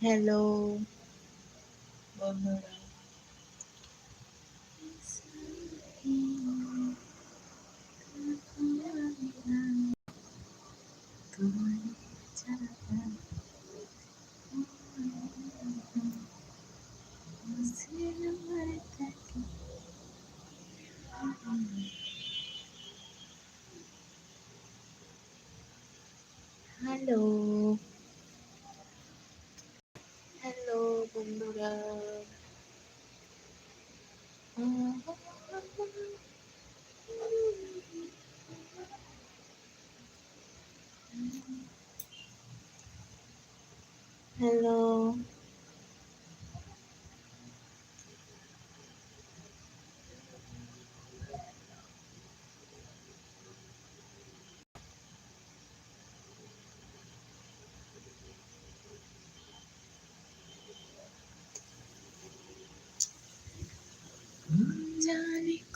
Hello বন্ধুরা hello hello বন্ধুরা। Hello.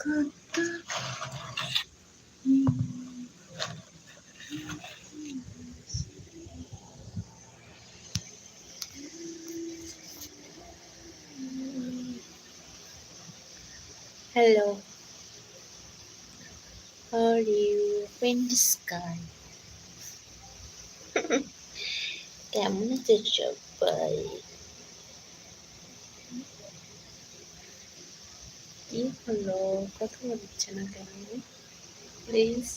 How are you? In the sky. কেমন আছে সবাই হলো কথা বলছে না কেন প্লিজ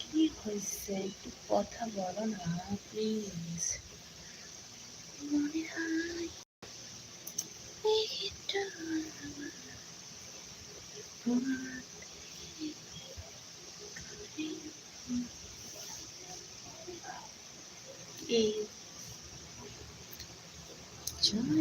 কি হয়েছে? একটু কথা বলো না প্লিজ মনে হয় এটা এই জানো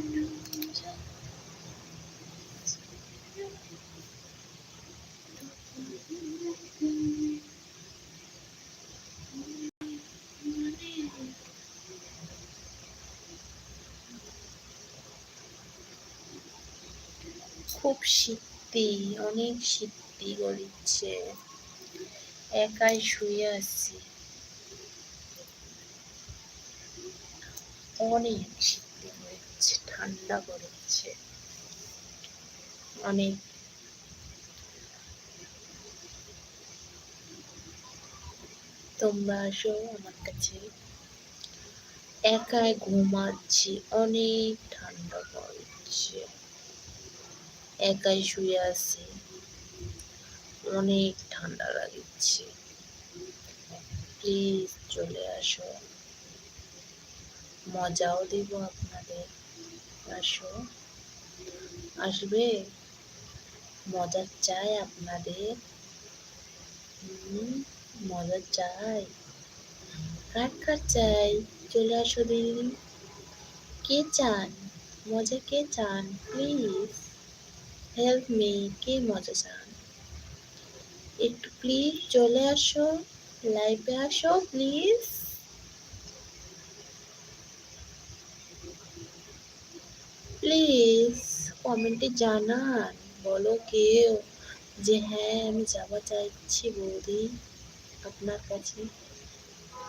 খুব শীতি অনেক শীতি গলিচ্ছে একাই শুয়ে আছি। অনেক শীতি হচ্ছে ঠান্ডা পড়েছে অনেক। তোমরা আসো আমার কাছে। একাই ঘুমাচ্ছি, অনেক ঠান্ডা পড়ছে একাই শুয়ে আছি। অনেক ঠান্ডা লাগছে। প্লিজ চলে আসো। মজাও দেব আপনাদের। আসো। আসবে। মজা চাই আপনাদের। মজা চাই। কার কার চাই? চলে আসো দিদি কে চান? মজা কে চান? প্লিজ। হেল্প মি কে মজা চান। একটু প্লিজ চলে আসো লাইভে আসো প্লিজ প্লিজ কমেন্টে জানান, বলো কেউ যে হ্যাঁ আমি যাওয়া চাইছি বৌদি আপনার কাছে।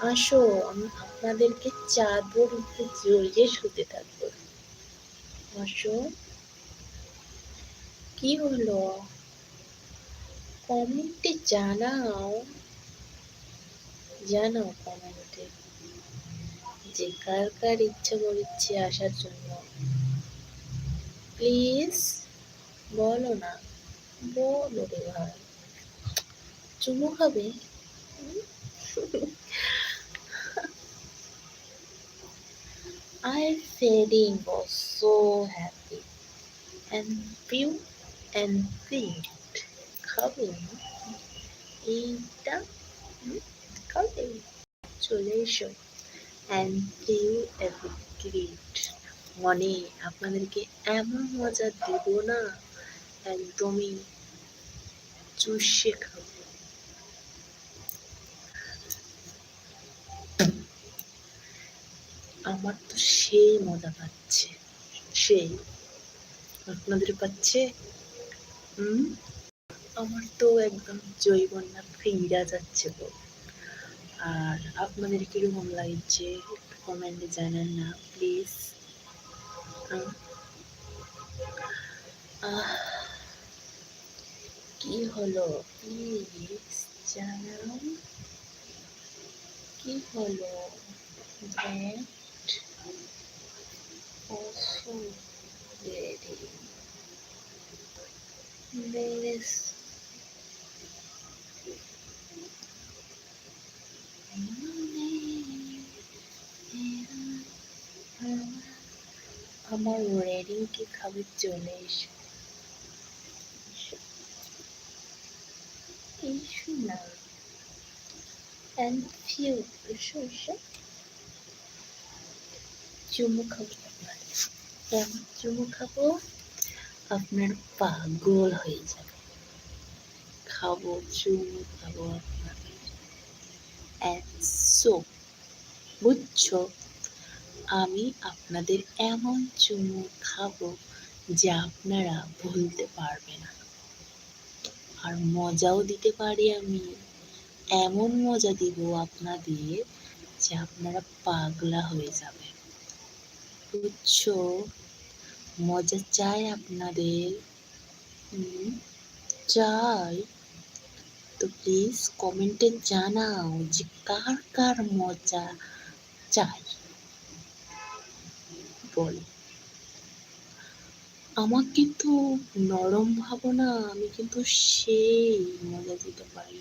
আসো, আমি আপনাদেরকে চাদর জড়িয়ে শুতে থাকব। আসো। কি হলো? কমেন্টে জানাও। জানাও কমেন্টে যে কার কার ইচ্ছা করছে আসার জন্য। প্লিজ বলো না, বলো রে ভাই। চুমু খাবে? I feeling so happy and few and feet খাবে এইটা খাবে চলে এসো অ্যান্ড ফিউ গ্রেট মনে আপনাদেরকে এমন মজা দেব না। একদমই চুষে খাব। আমার তো সেই মজা পাচ্ছে। সেই আপনাদের পাচ্ছে হুম? আমার তো একদম জৈবন্যা ফিরা যাচ্ছে গো। আর আপনাদের কীরকম লাগছে? একটু কমেন্টে জানান না প্লিজ কি হলো? প্লিজ জানাও। কি হলো? that also very আমার ওয়েডিং কি খাবার চলে এসো এসো না and few এসো এসো চুমু খাব আপনার এমন চুমু খাব আপনার পাগল হয়ে যাবে। খাব চুমু খাব বুঝছ? আমি আপনাদের এমন চুমু খাব যা আপনারা ভুলতে পারবে না। আর মজাও দিতে পারি আমি। এমন মজা দিব আপনাদের যে আপনারা পাগলা হয়ে যাবে বুঝছ? মজা চাই আপনাদের। চাই। তো প্লিজ কমেন্টে জানাও যে কার কার মজা চাই। বল। আমার কিন্তু নরম ভাবনা আমি কিন্তু সেই মজা দিতে পারি।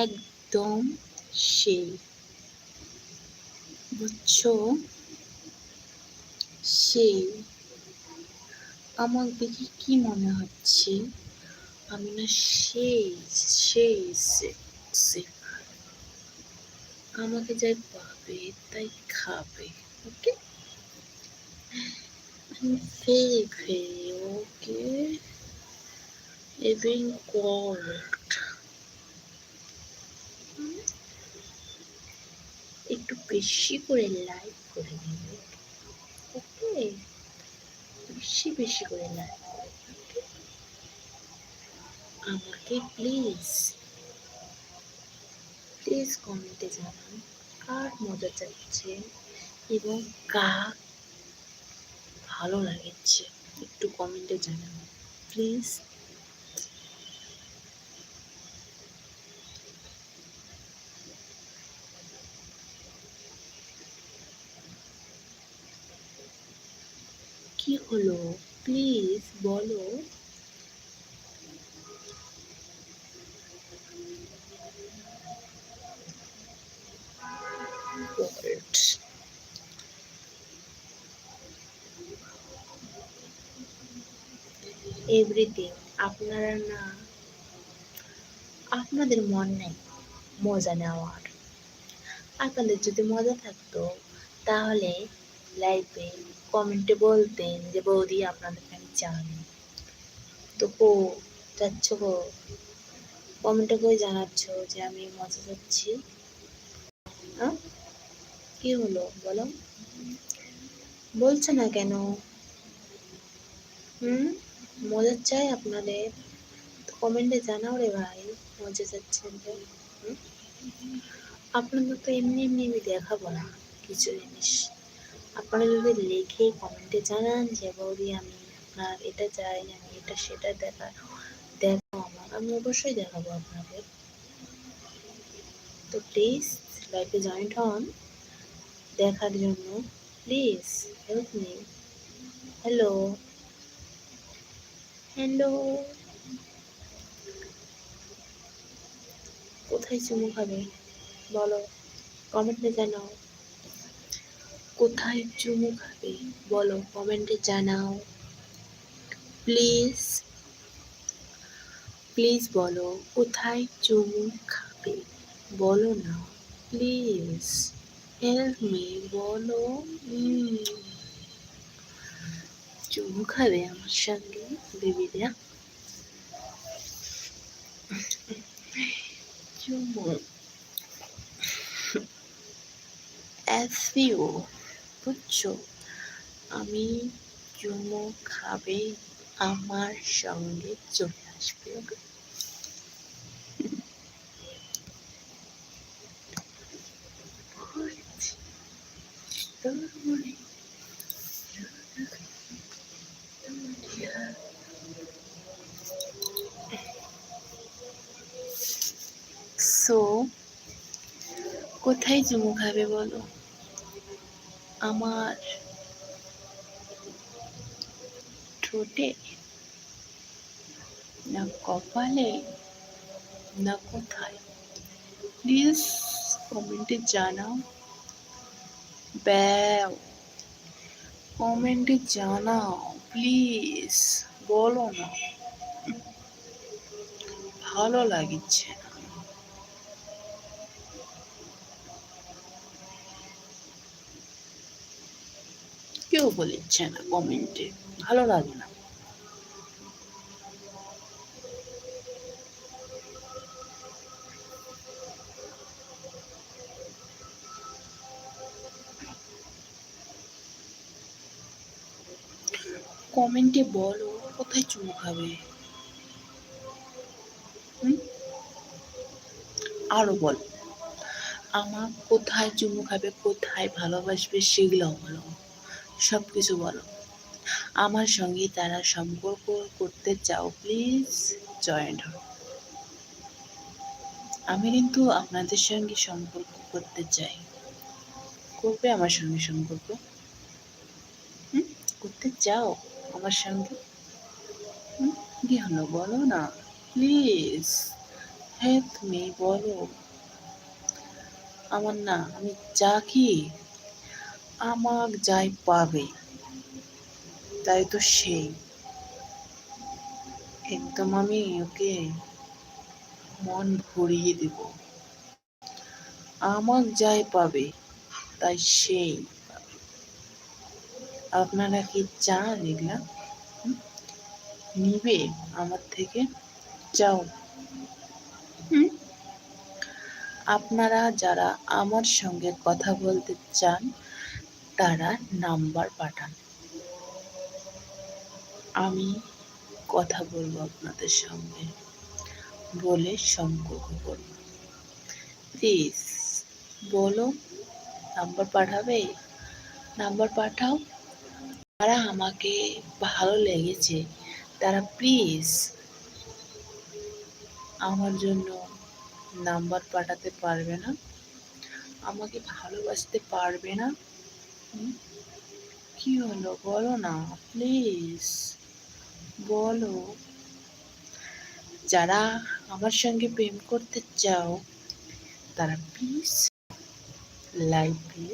একদম সেই। বুঝছ? সেই। আমার দেখে কি মনে হচ্ছে? আমি না সেই সেই আমাকে যাই পাবে তাই খাবে, ওকে? আমি ওকে? এভিং কোল্ড একটু বেশি করে লাইক করে দেবে ওকে? বেশি বেশি করে লাইক আমাকে প্লিজ প্লিজ কমেন্টে জানান কার মজা চাচ্ছে এবং কার ভালো লাগছে। একটু কমেন্টে জানান। প্লিজ কি হলো প্লিজ বলো। এভরিথিং আপনারা না, আপনাদের মন নেই, মজা নেওয়ার। আপনাদের যদি মজা থাকতো, তাহলে লাইভে কমেন্টে বলতেন যে, বৌদি আপনাদেরকে আমি জানি। তো কো যাচ্ছ গো কমেন্টে করে জানাচ্ছ যে, আমি মজা যাচ্ছি হ্যাঁ কি হলো? বলো। বলছে না কেন? হুম? মজা চাই আপনাদের। কমেন্টে জানাও রে ভাই, মজা যাচ্ছেন হুম? আপনাদের তো এমনি এমনি আমি দেখাবো না, কিছু জিনিস। আপনারা যদি লিখে কমেন্টে জানান যে, বৌদি, আমি আপনার এটা চাই, আমি এটা সেটা দেখা দেখো আমার। আমি অবশ্যই দেখাবো আপনাদের। তো প্লিজ লাইফে জয়েন্ট হন। দেখার জন্য please help me hello hello কোথায় চুমু খাবে? বলো। কমেন্টে জানাও। কোথায় চুমু খাবে? বলো, কমেন্টে জানাও। প্লিজ প্লিজ বলো, কোথায় চুমু খাবে? বলো না, প্লিজ। হেল্প মি বলো। চুমু খাবে আমার সঙ্গে, বেবিরা? চুমু। অ্যাসিও আমি চুমো খাবে আমার সঙ্গে চলে আসবে ওকে? সো কোথায় চুমু খাবে বলো? আমার ঠোঁটে, না কপালে, না কোথায়? প্লিজ কমেন্টে জানাও। ব্যাও। কমেন্টে জানাও। প্লিজ বলো না। ভালো লাগছে না কেউ বলিচ্ছে না, কমেন্টে। ভালো লাগে না। কমেন্টে বলো, কোথায় চুমু খাবে? আরও বল। আমার কোথায় চুমু খাবে, কোথায় ভালোবাসবে, সেগুলো বলো সব কিছু বলো। আমার সঙ্গে তারা সম্পর্ক করতে চাও, প্লিজ জয়েন্ট হও। আমি কিন্তু আপনাদের সঙ্গে সম্পর্ক করতে চাই। করবে আমার সঙ্গে সম্পর্ক? করতে চাও আমার সঙ্গে? কি হলো? বলো না। প্লিজ হ্যাঁ তুমি বলো। আমার না, আমি যা কি আমার যাই পাবে, তাই তো সেই। একদম আমি ওকে মন ভরিয়ে দেব। আমার যাই পাবে, তাই সেই। আপনারা কি চান এগুলা? নিবে আমার থেকে চাও? আপনারা যারা আমার সঙ্গে কথা বলতে চান তারা নাম্বার পাঠান। আমি কথা বলব আপনাদের সঙ্গে বলে সম্পর্ক করব। প্লিজ বলো, নাম্বার পাঠাবে? নাম্বার পাঠাও। তারা আমাকে ভালো লেগেছে। তারা প্লিজ আমার জন্য নাম্বার পাঠাতে পারবে না। আমাকে ভালোবাসতে পারবে না? কি হলো? বলো না প্লিজ বলো। যারা আমার সঙ্গে প্রেম করতে চাও, তারা প্লিজ লাইফে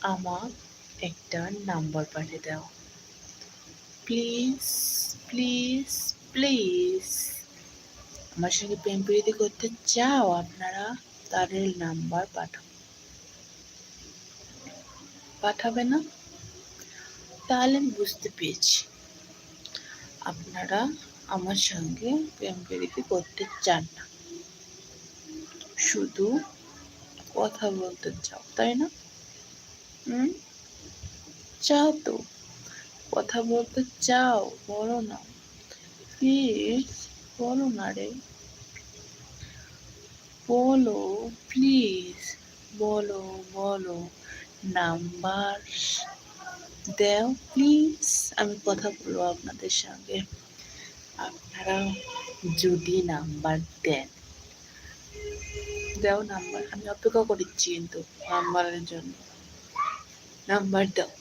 আমার একটা নাম্বার পাঠিয়ে দাও। প্লিজ প্লিজ প্লিজ আমার সঙ্গে প্রেম প্রীতি করতে চাও, আপনারা তাদের নাম্বার পাঠাও। পাঠাবে না? তাহলে আমি বুঝতে পেরেছি। আপনারা আমার সঙ্গে প্রেম প্রীতি করতে চান না। শুধু কথা বলতে চাও, তাই না? চাও তো। কথা বলতে চাও, বলো না। প্লিজ, বলো না রে। বলো, প্লিজ। বলো বলো। নাম্বার দেও প্লিজ আমি কথা বলব আপনাদের সঙ্গে। আপনারা যদি নাম্বার দেন। দেও নাম্বার। আমি অপেক্ষা করছি কিন্তু নাম্বারের জন্য। নাম্বার দাও।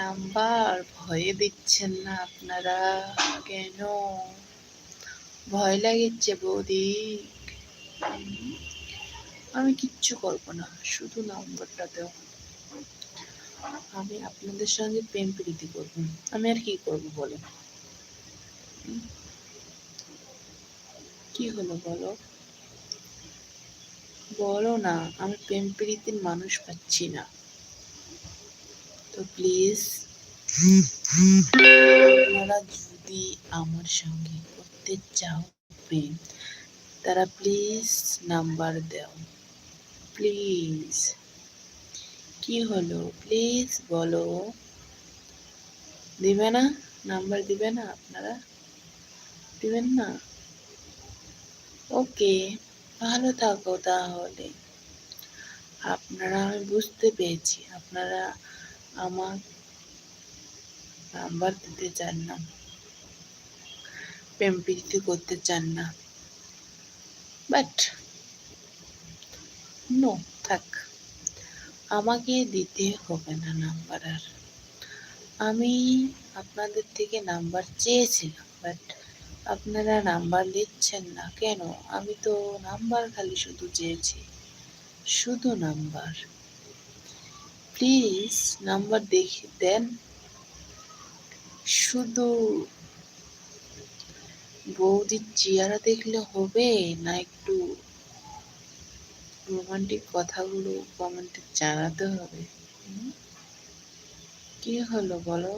নাম্বার, ভয়ে দিচ্ছেন না আপনারা? কেন? ভয় লাগিচ্ছে বৌদি আমি কিচ্ছু করব না, শুধু নাম্বারটা দাও আমি আপনাদের সঙ্গে প্রেম প্রীতি করব। আমি আর কি করব বলে? কি হলো বলো? বলো না, আমি প্রেম প্রীতির মানুষ পাচ্ছি না। তো প্লিজ আপনারা যদি আমার সঙ্গে করতে চাও তারা প্লিজ নাম্বার দাও। প্লিজ কি হলো? প্লিজ বলো। দিবে না? নাম্বার দিবে না আপনারা? দিবেন না? ওকে ভালো থাকো তাহলে। আপনারা আমি বুঝতে পেরেছি। আপনারা আমার নাম্বার দিতে চান না। প্রেম প্রীতি করতে চান না। বাট নো থাক। আমাকে দিতে হবে না নাম্বার আর। আমি আপনাদের থেকে নাম্বার চেয়েছিলাম বাট আপনারা নাম্বার দিচ্ছেন না। কেন? আমি তো নাম্বার খালি শুধু চেয়েছি। শুধু নাম্বার। প্লিজ নাম্বার দেখে দেন শুধু বৌদির চেহারা দেখলে হবে না একটু রোমান্টিক কথাগুলো কমেন্টে জানাতে হবে? কি হলো বলো?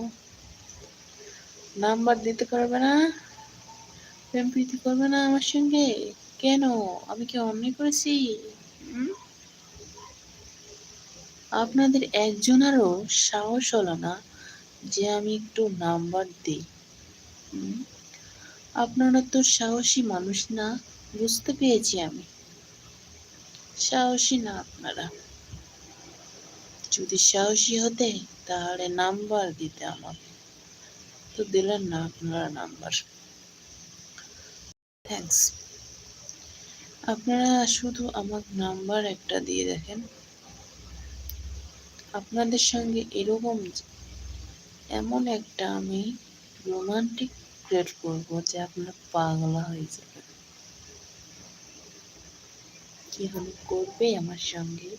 নাম্বার দিতে পারবে না? প্রেম প্রীতি করবে না আমার সঙ্গে? কেন? আমি কি অন্যায় করেছি? আপনাদের একজনেরও সাহস হলো না যে আমি একটু নাম্বার দিই। আপনারা তো সাহসী মানুষ না, বুঝতে পেরেছি আমি। সাহসী না আপনারা। যদি সাহসী হতে, তাহলে নাম্বার দিতে আমাকে তো দিলেন না আপনারা নাম্বার। থ্যাঙ্কস আপনারা শুধু আমার নাম্বার একটা দিয়ে দেখেন। আপনাদের সঙ্গে এরকম এমন একটা আমি রোমান্টিক ক্রিয়েট করব যে আপনারা পাগলা হয়ে যাবেন। কি হলো? করবে আমার সঙ্গে?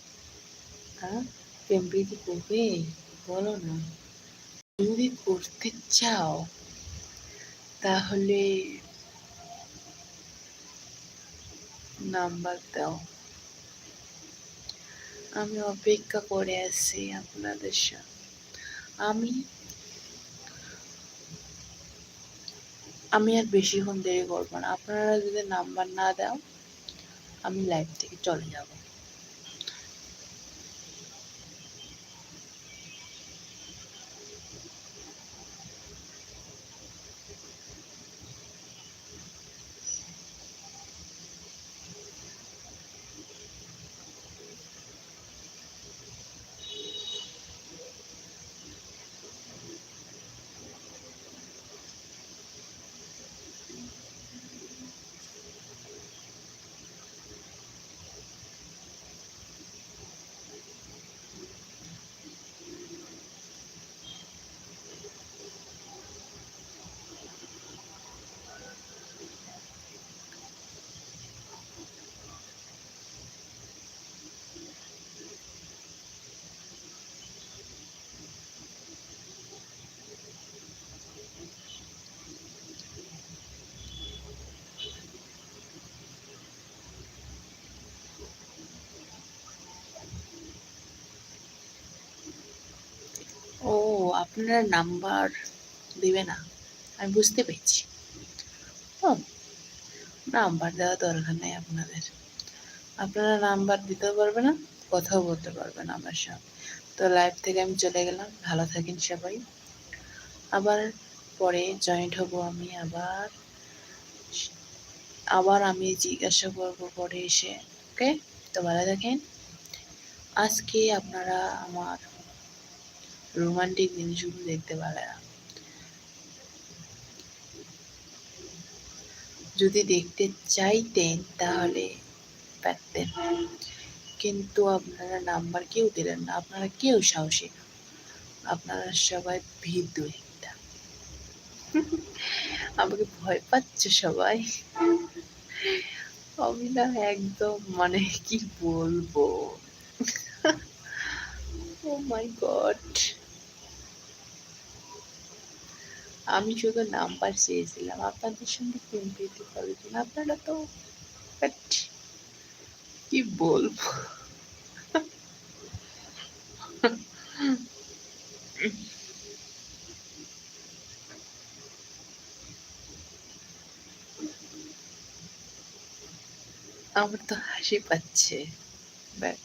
হ্যাঁ? প্রেম প্রীতি করবে? বলো না। যদি করতে চাও, তাহলে নাম্বার দাও। আমি অপেক্ষা করে আছি আপনাদের সাথে আমি আমি আর বেশিক্ষণ দেরি করব না। আপনারা যদি নাম্বার না দাও, আমি লাইভ থেকে চলে যাব ও আপনারা নাম্বার দেবে না। আমি বুঝতে পেরেছি। ও, নাম্বার দেওয়া দরকার নেই আপনাদের। আপনারা নাম্বার দিতেও পারবে না, কথাও বলতে পারবে না আমার সঙ্গে। তো লাইভ থেকে আমি চলে গেলাম। ভালো থাকেন সবাই। আবার পরে জয়েন্ট হব আমি, আবার আবার আমি জিজ্ঞাসা করব পরে এসে ওকে তো ভালো থাকেন। আজকে আপনারা আমার রোমান্টিক জিনিসগুলো দেখতে পারে না। যদি দেখতে চাইতেন তাহলে পারতেন। কিন্তু আপনারা নাম্বার কেউ দিলেন না, আপনারা কেউ সাহসী না। আপনারা সবাই ভীতু আমাকে ভয় পাচ্ছে সবাই। আমি না একদম মানে কি বলব? ও মাই গড আমি শুধু নাম্বার চেয়েছিলাম, আপনাদের সঙ্গে প্রেম প্রীতি করার আপনারা তো কি বলব? আমার তো হাসি পাচ্ছে বাট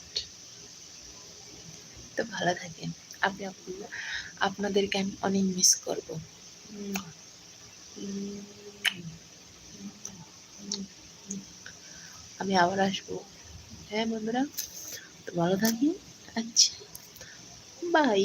তো ভালো থাকেন। আপনি, আপনাদেরকে আমি অনেক মিস করব। আমি আবার আসব। হ্যাঁ বন্ধুরা তো ভালো থাকি আচ্ছা বাই